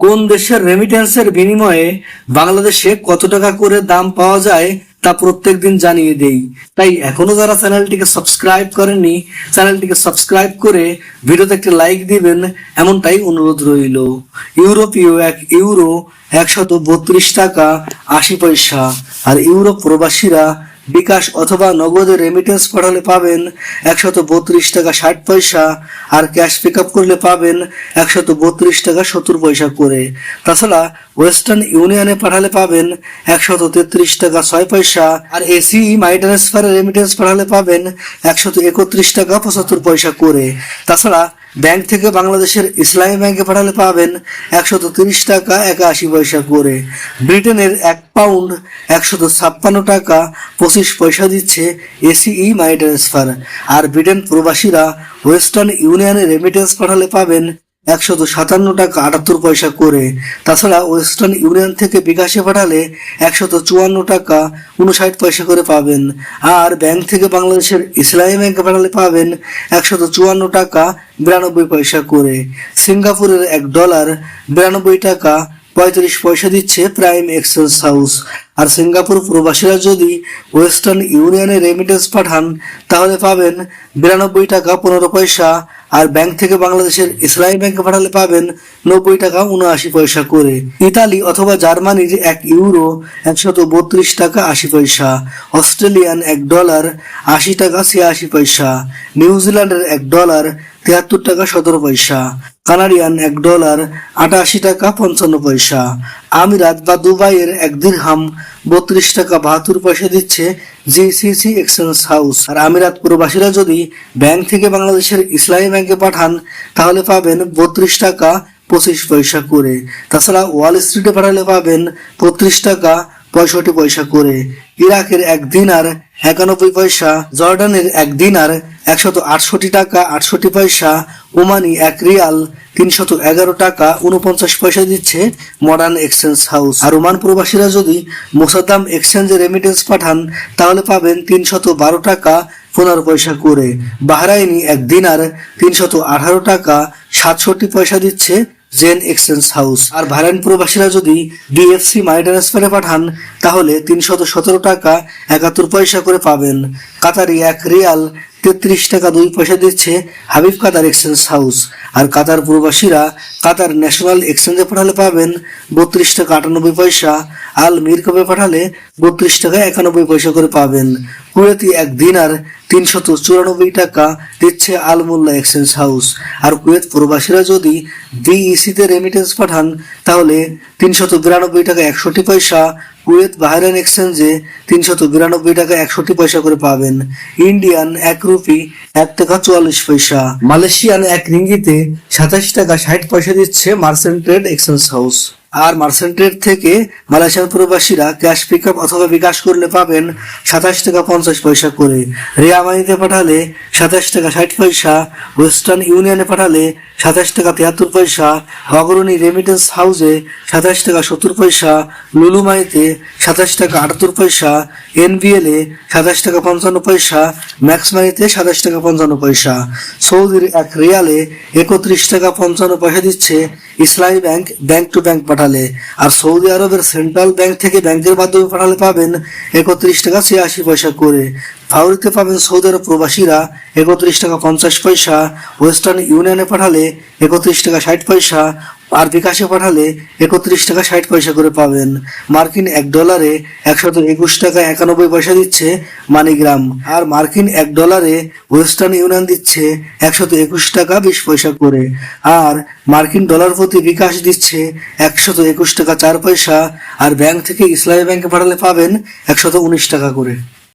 কোন দেশের রেমিটেন্সের বিনিময়ে বাংলাদেশে কত টাকা করে দাম পাওয়া যায় তা প্রত্যেক দিন জানিয়ে দেই। তাই এখনও যারা চ্যানেলটিকে সাবস্ক্রাইব করেননি, চ্যানেলটিকে সাবস্ক্রাইব করে ভিডিওতে একটি লাইক দিবেন, এমনটাই অনুরোধ রইল। ইউরোপীয় এক ইউরো একশত বত্রিশ টাকা আশি পয়সা, আর ইউরোপ প্রবাসীরা বিকাশ অথবা নগদে রেমিটেন্স পাঠালে পাবেন একশত বত্রিশ টাকা ষাট পয়সা, আর ক্যাশ পিক আপ করলে পাবেন একশত বত্রিশ টাকা সত্তর পয়সা করে। তাছাড়া ওয়েস্টার্ন ইউনিয়নে পাঠালে পাবেন একশত তেত্রিশ টাকা ছয় পয়সা, আর এসি মাই ট্রান্সফারে রেমিটেন্স পাঠালে পাবেন একশত একত্রিশ টাকা পঁচাত্তর পয়সা করে। তাছাড়া ব্যাংক থেকে বাংলাদেশের ইসলামী ব্যাংকে পাঠালে পাবেন একশত তিরিশ টাকা একাশি পয়সা করে। ব্রিটেনের এক পাউন্ড একশত ছাপ্পান্ন টাকা পঁচিশ পয়সা দিচ্ছে এসিই মাই ট্রান্সফার। আর ব্রিটেন প্রবাসীরা ওয়েস্টার্ন ইউনিয়নে রেমিটেন্স পাঠালে পাবেন একশত সাতান্ন টাকা আটাত্তর পয়সা করে। তাছাড়া ওয়েস্টার্ন ইউনিয়ন থেকে বিকাশে পাঠালে একশত চুয়ান্ন টাকা উনষাট পয়সা করে পাবেন। আর ব্যাংক থেকে বাংলাদেশের ইসলামী ব্যাংকে পাঠালে পাবেন একশত চুয়ান্ন টাকা বিরানব্বই পয়সা করে। সিঙ্গাপুরের এক ডলার বিরানব্বই টাকা পঁয়ত্রিশ পয়সা দিচ্ছে প্রাইম এক্সচেঞ্জ হাউস। আর সিঙ্গাপুর প্রবাসীরা যদি ওয়েস্টার্ন ইউনিয়নে রেমিটেন্স পাঠান, তাহলে পাবেন বিরানব্বই টাকা পনেরো পয়সা, আর ব্যাংক থেকে বাংলাদেশের ইসলামী ব্যাংকে পাঠালে পাবেন নব্বই টাকা উনআশি পয়সা করে। ইতালি অথবা জার্মানির এক ইউরো একশত বত্রিশ টাকা আশি পয়সা, অস্ট্রেলিয়ান এক ডলার আশি টাকা ছিয়াশি পয়সা, নিউজিল্যান্ডের এক ডলার তিয়াত্তর টাকা সতেরো পয়সা। কানাডিয়ান এক ডলার আটাশি টাকা পঞ্চান্ন পয়সা। আমিরাত বা দুবাইয়ের এক দিরহাম বত্রিশ টাকা বাহাত্তর পয়সা দিচ্ছে জিসিসি এক্সচেঞ্জ হাউস। আর আমিরাত প্রবাসীরা যদি ব্যাংক থেকে বাংলাদেশের ইসলামী ব্যাংকে পাঠান, তাহলে পাবেন বত্রিশ টাকা পঁচিশ পয়সা করে। তাছাড়া ওয়াল স্ট্রিটে পাঠালে পাবেন বত্রিশ টাকা পঁয়ষট্টি পয়সা করে। ইরাকের এক দিনার একানব্বই পয়সা, জর্ডানের এক দিনার একশত আটষট্টি টাকা, আটষট্টি পয়সা, ওমানি এক রিয়াল, তিনশত এগারো টাকা, উনপঞ্চাশ পয়সা দিচ্ছে মডার্ন এক্সচেঞ্জ হাউস আর ওমান প্রবাসীরা যদি মোসাদ্দাম এক্সচেঞ্জে রেমিটেন্স পাঠান, তাহলে পাবেন তিনশত বারো টাকা পনেরো পয়সা করে। বাহরাইনি এক দিনার তিনশত আঠারো টাকা, সাতষট্টি পয়সা দিচ্ছে জেন এক্সচেঞ্জ হাউস। আর ভারাইন প্রবাসীরা যদি ডিএফসি মানি ট্রান্সফারে পাঠান, তাহলে তিনশত সতেরো টাকা একাত্তর পয়সা করে পাবেন। কাতারি এক রিয়াল তেত্রিশ টাকা দুই পয়সা দিচ্ছে হাবিব কাতার এক্সচেঞ্জ হাউস। আর কাতার প্রবাসীরা কাতার ন্যাশনাল এক্সচেঞ্জে পাঠালে পাবেন বত্রিশ টাকা আটানব্বই পয়সা। আল মিরকবে পাঠালে বত্রিশ টাকা একানব্বই পয়সা করে পাবেন। কুয়েতি এক দিনার তিনশত চুরানব্বই টাকা দিচ্ছে আল মোল্লা এক্সচেঞ্জ হাউস। আর কুয়েত প্রবাসীরা যদি বিইসিতে রেমিটেন্স পাঠান, তাহলে তিনশত বিরানব্বই টাকা একষট্টি পয়সা কুয়েত বাহরাইন এক্সচেঞ্জে তিনশত বিরানব্বই টাকা একষট্টি পয়সা করে পাবেন। ইন্ডিয়ান এক রুপি এক টাকা চুয়াল্লিশ পয়সা। মালয়েশিয়ান এক রিঙ্গিতে সাতাশ টাকা ষাট পয়সা দিচ্ছে মার্সেন্ট ট্রেড এক্সচেঞ্জ হাউস। আর মার্সেন্ট ট্রেড থেকে মালয়েশিয়ার প্রবাসীরা ক্যাশ পিক অথবা বিকাশ করলে পাবেন সাতাশ টাকা পঞ্চাশ পয়সা করে। রিয়ামানিতে পাঠালে সাতাশ টাকা ষাট পয়সা, ওয়েস্টার্ন ইউনিয়নে পাঠালে সাতাশ টাকা তিয়াত্তর পয়সা, অগ্রণী রেমিটেন্স হাউসে সাতাশ টাকা সত্তর পয়সা লুলুমাইতে সাতাশ টাকা আটাত্তর পয়সা এনবিএল সাতাশ টাকা পঞ্চান্ন পয়সা ম্যাক্সমাইতে সাতাশ টাকা পঞ্চান্ন পয়সা। সৌদির এক রিয়ালে একত্রিশ টাকা পঞ্চান্ন পয়সা দিচ্ছে ইসলামী ব্যাংক ব্যাংক টু ব্যাংক পাঠালে। আর সৌদি আরবের সেন্ট্রাল ব্যাংক থেকে ব্যাংকের মাধ্যমে পাঠালে পাবেন একত্রিশ টাকা ছিয়াশি পয়সা করে। ফাউরিতে পাবেন সৌদি আরব প্রবাসীরা একত্রিশ টাকা পঞ্চাশ পয়সা, ওয়েস্টার্ন ইউনিয়নে পাঠালে একত্রিশ টাকা ষাট পয়সা আর বিকাশে পাঠালে একত্রিশ টাকা ষাট পয়সা করে পাবেন। মার্কিন এক ডলারে একশত একুশ টাকা একানব্বই পয়সা দিচ্ছে মানিগ্রাম। আর মার্কিন এক ডলারে ওয়েস্টার্ন ইউনিয়ন দিচ্ছে একশত একুশ টাকা বিশ পয়সা করে। আর মার্কিন ডলার প্রতি বিকাশ দিচ্ছে একশত একুশ টাকা চার পয়সা। আর ব্যাংক থেকে ইসলামী ব্যাংকে পাঠালে পাবেন একশত উনিশ টাকা করে।